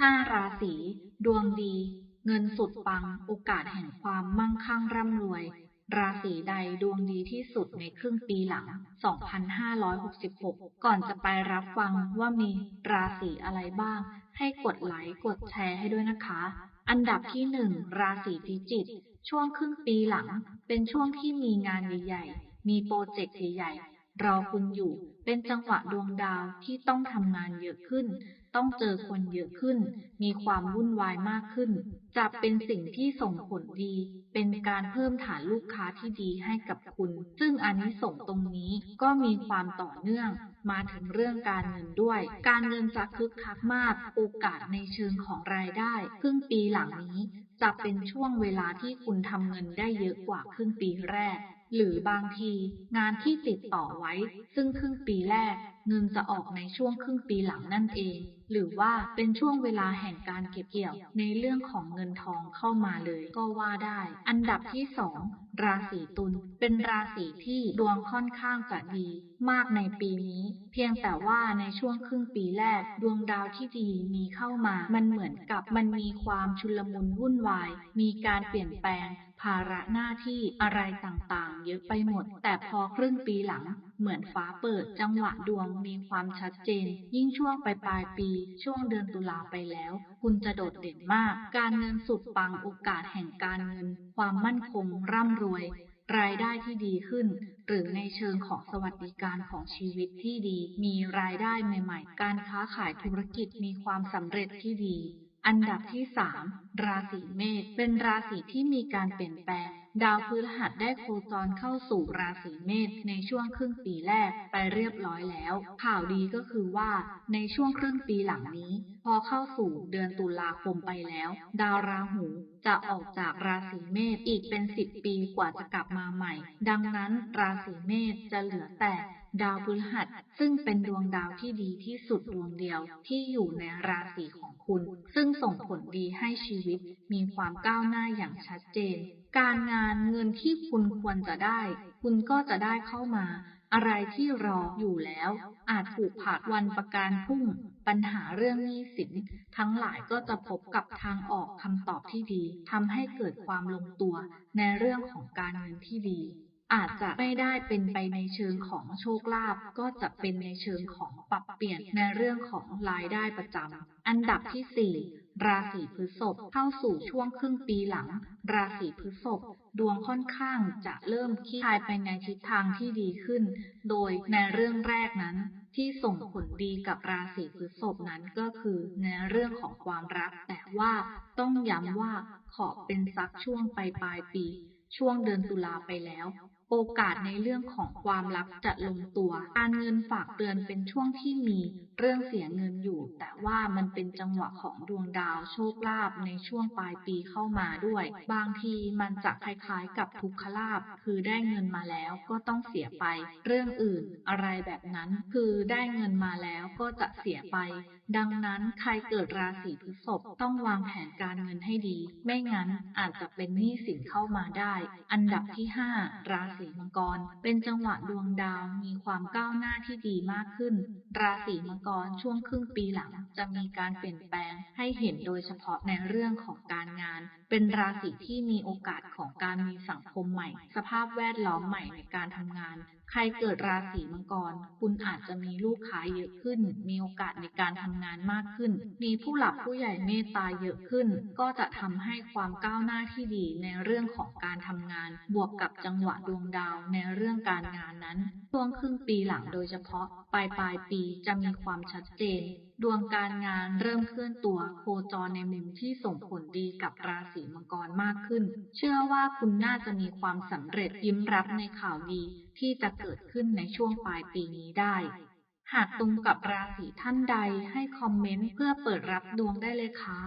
ห้าราศีดวงดี เงินสุดปัง โอกาสแห่งความมั่งคั่งร่ำรวย ราศีใดดวงดีที่สุดในครึ่งปีหลัง 2566 ก่อนจะไปรับฟังว่ามีราศีอะไรบ้าง ให้กดไลค์กดแชร์ให้ด้วยนะคะ อันดับที่หนึ่งราศีพิจิกช่วงครึ่งปีหลัง เป็นช่วงที่มีงานใหญ่ๆ มีโปรเจกต์ใหญ่ๆรอคุณอยู่ เป็นจังหวะดวงดาวที่ต้องทำงานเยอะขึ้น ต้องเจอคนเยอะขึ้น มีความวุ่นวายมากขึ้น จะเป็นสิ่งที่ส่งผลดี เป็นการเพิ่มฐานลูกค้าที่ดีให้กับคุณ ซึ่งอันนี้ส่งตรงนี้ก็มีความต่อเนื่อง มาถึงเรื่องการเงินด้วย การเงินจะคึกคักมาก โอกาสในเชิงของรายได้ ครึ่งปีหลังนี้ จะเป็นช่วงเวลาที่คุณทำเงินได้เยอะกว่าครึ่งปีแรกหรือบางทีงานที่ติดต่อไว้ ซึ่งครึ่งปีแรก เงินจะออกในช่วงครึ่งปีหลังนั่นเอง หรือว่าเป็นช่วงเวลาแห่งการเก็บเกี่ยว ในเรื่องของเงินทองเข้ามาเลยก็ว่าได้ อันดับที่สองราศีตุลเป็นราศีที่ดวงค่อนข้างจะดีมากในปีนี้ เพียงแต่ว่าในช่วงครึ่งปีแรก ดวงดาวที่ดีมีเข้ามา มันเหมือนกับมันมีความชุลมุนวุ่นวาย มีการเปลี่ยนแปลง ภาระหน้าที่อะไรต่างๆ เยอะไปหมด แต่พอครึ่งปีหลังเหมือนฟ้าเปิด จังหวะดวงมีความชัดเจน ยิ่งช่วงปลายปลายปี ช่วงเดือนตุลาไปแล้ว คุณจะโดดเด่นมาก การเงินสุดปังโอกาสแห่งการเงิน ความมั่นคง ร่ำรวย รายได้ที่ดีขึ้น หรือในเชิงของสวัสดิการของชีวิตที่ดี มีรายได้ใหม่ ๆ การค้าขายธุรกิจมีความสำเร็จที่ดีอันดับที่สามราศีเมษเป็นราศีที่มีการเปลี่ยนแปลง ดาวพฤหัสได้โคจรเข้าสู่ราศีเมษในช่วงครึ่งปีแรกไปเรียบร้อยแล้ว ข่าวดีก็คือว่าในช่วงครึ่งปีหลังนี้ พอเข้าสู่เดือนตุลาคมไปแล้ว ดาวราหูจะออกจากราศีเมษอีกเป็นสิบปีกว่าจะกลับมาใหม่ ดังนั้นราศีเมษจะเหลือแต่ดาวพฤหัส ซึ่งเป็นดวงดาวที่ดีที่สุดดวงเดียวที่อยู่ในราศีของคุณ ซึ่งส่งผลดีให้ชีวิตมีความก้าวหน้าอย่างชัดเจน การงานเงินที่คุณควรจะได้ คุณก็จะได้เข้ามา อะไรที่รออยู่แล้ว อาจถูกผาดวันประการพรุ่ง ปัญหาเรื่องหนี้สิน ทั้งหลายก็จะพบกับทางออกคำตอบที่ดีทำให้เกิดความลงตัว ในเรื่องของการเงินที่ดี อาจจะไม่ได้เป็นไปในเชิงของโชคลาภก็จะเป็นในเชิงของปรับเปลี่ยนในเรื่องของรายได้ประจำอันดับที่สี่ ราศีพฤษภเข้าสู่ช่วงครึ่งปีหลัง ราศีพฤษภดวงค่อนข้างจะเริ่มคลี่คลายไปในทิศทางที่ดีขึ้น โดยในเรื่องแรกนั้นที่ส่งผลดีกับราศีพฤษภนั้นก็คือในเรื่องของความรัก แต่ว่าต้องย้ำว่าขอเป็นสักช่วงปลายปลายปี ช่วงเดือนตุลาไปแล้ว โอกาสในเรื่องของความรักจะลงตัว การเงินฝากเตือนเป็นช่วงที่มีเรื่องเสียเงินอยู่ แต่ว่ามันเป็นจังหวะของดวงดาวโชคลาภในช่วงปลายปีเข้ามาด้วย บางทีมันจะคล้ายๆกับทุกขลาภคือได้เงินมาแล้วก็ต้องเสียไป เรื่องอื่นอะไรแบบนั้นคือได้เงินมาแล้วก็จะเสียไป ดังนั้นใครเกิดราศีพฤษภต้องวางแผนการเงินให้ดี ไม่งั้นอาจจะเป็นหนี้สินเข้ามาได้ อันดับที่ห้าราศีมังกร เป็นจังหวะดวงดาวมีความก้าวหน้าที่ดีมากขึ้น ราศีมังกรช่วงครึ่งปีหลังจะมีการเปลี่ยนแปลงให้เห็นโดยเฉพาะในเรื่องของการงานเป็นราศีที่มีโอกาสของการมีสังคมใหม่ สภาพแวดล้อมใหม่ในการทำงาน ใครเกิดราศีมังกร คุณอาจจะมีลูกค้าเยอะขึ้น มีโอกาสในการทำงานมากขึ้น มีผู้หลักผู้ใหญ่เมตตาเยอะขึ้น ก็จะทำให้ความก้าวหน้าที่ดีในเรื่องของการทำงาน บวกกับจังหวะดวงดาวในเรื่องการงานนั้น ช่วงครึ่งปีหลังโดยเฉพาะ ปลายปลายปีจะมีความชัดเจนดวงการงานเริ่มเคลื่อนตัวโคจรในมุมที่ส่งผลดีกับราศีมังกรมากขึ้น เชื่อว่าคุณน่าจะมีความสำเร็จยิ้มรับในข่าวดีที่จะเกิดขึ้นในช่วงปลายปีนี้ได้ หากตรงกับราศีท่านใดให้คอมเมนต์เพื่อเปิดรับดวงได้เลยค่ะ